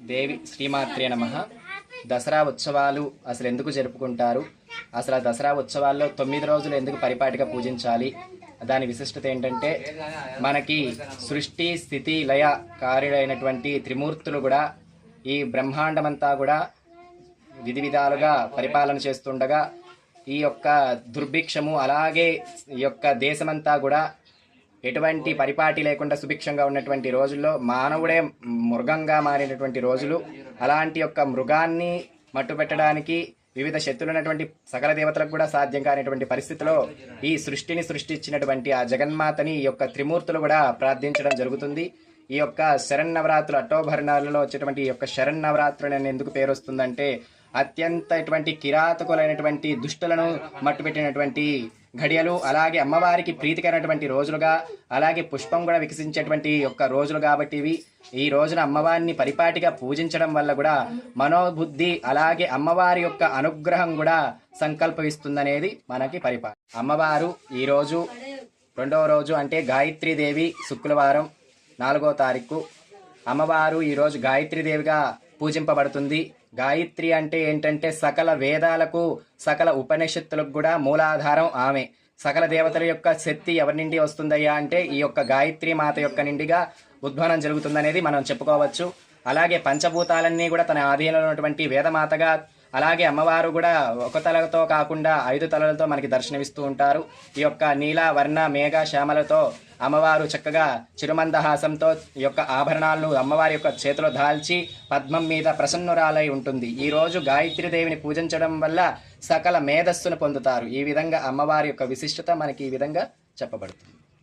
దేవి శ్రీమాత్రే నమ. దసరా ఉత్సవాలు అసలు ఎందుకు జరుపుకుంటారు? అసలు ఆ దసరా ఉత్సవాల్లో తొమ్మిది రోజులు ఎందుకు పరిపాటిగా పూజించాలి? దాని విశిష్టత ఏంటంటే మనకి సృష్టి స్థితి లయ కార్యుడైనటువంటి త్రిమూర్తులు కూడా ఈ బ్రహ్మాండమంతా కూడా విధి విధాలుగా పరిపాలన చేస్తుండగా ఈ యొక్క దుర్భిక్షము అలాగే ఈ యొక్క దేశమంతా కూడా ఎటువంటి పరిపాటి లేకుండా సుభిక్షంగా ఉన్నటువంటి రోజుల్లో మానవుడే మృగంగా మారినటువంటి రోజులు అలాంటి యొక్క మృగాన్ని మట్టుపెట్టడానికి వివిధ శక్తులున్నటువంటి సకల దేవతలకు కూడా సాధ్యం కానిటువంటి పరిస్థితిలో ఈ సృష్టిని సృష్టించినటువంటి ఆ జగన్మాతని ఈ యొక్క త్రిమూర్తులు కూడా ప్రార్థించడం జరుగుతుంది. ఈ యొక్క శరన్నవరాత్రులు అట్టోభరణాలలో వచ్చేటువంటి ఈ యొక్క శరన్నవరాత్రులు అని ఎందుకు పేరు వస్తుందంటే అత్యంత ఇటువంటి కిరాతకులైనటువంటి దుష్టులను మట్టుపెట్టినటువంటి ఘడియలు అలాగే అమ్మవారికి ప్రీతికరమైనటువంటి రోజులుగా అలాగే పుష్పం కూడా వికసించేటువంటి యొక్క రోజులు కాబట్టి ఇవి. ఈ రోజున అమ్మవారిని పరిపాటిగా పూజించడం వల్ల కూడా మనోబుద్ధి అలాగే అమ్మవారి యొక్క అనుగ్రహం కూడా సంకల్పవిస్తుందనేది మనకి పరిపాటి అమ్మవారు ఈరోజు రెండవ రోజు అంటే గాయత్రీదేవి శుక్రవారం నాలుగో తారీఖు. అమ్మవారు ఈరోజు గాయత్రీదేవిగా పూజింపబడుతుంది. గాయత్రి అంటే ఏంటంటే సకల వేదాలకు సకల ఉపనిషత్తులకు కూడా మూలాధారం ఆమె. సకల దేవతల యొక్క శక్తి ఎవరి నుండి వస్తుందయ్యా అంటే ఈ యొక్క గాయత్రి మాత యొక్క నిండిగా ఉద్భవనం జరుగుతుందనేది మనం చెప్పుకోవచ్చు. అలాగే పంచభూతాలన్నీ కూడా తన ఆధీనంలో ఉన్నటువంటి వేదమాతగా అలాగే అమ్మవారు కూడా ఒక తలతో కాకుండా ఐదు తలలతో మనకి దర్శనమిస్తూ ఉంటారు. ఈ యొక్క నీల వర్ణ మేఘ శ్యామలతో అమ్మవారు చక్కగా చిరుమందహాసంతో ఈ యొక్క ఆభరణాలను అమ్మవారి యొక్క చేతిలో దాల్చి పద్మం మీద ప్రసన్నురాలై ఉంటుంది. ఈ రోజు గాయత్రి దేవిని పూజించడం వల్ల సకల మేధస్సును పొందుతారు. ఈ విధంగా అమ్మవారి యొక్క విశిష్టత మనకి ఈ విధంగా చెప్పబడుతుంది.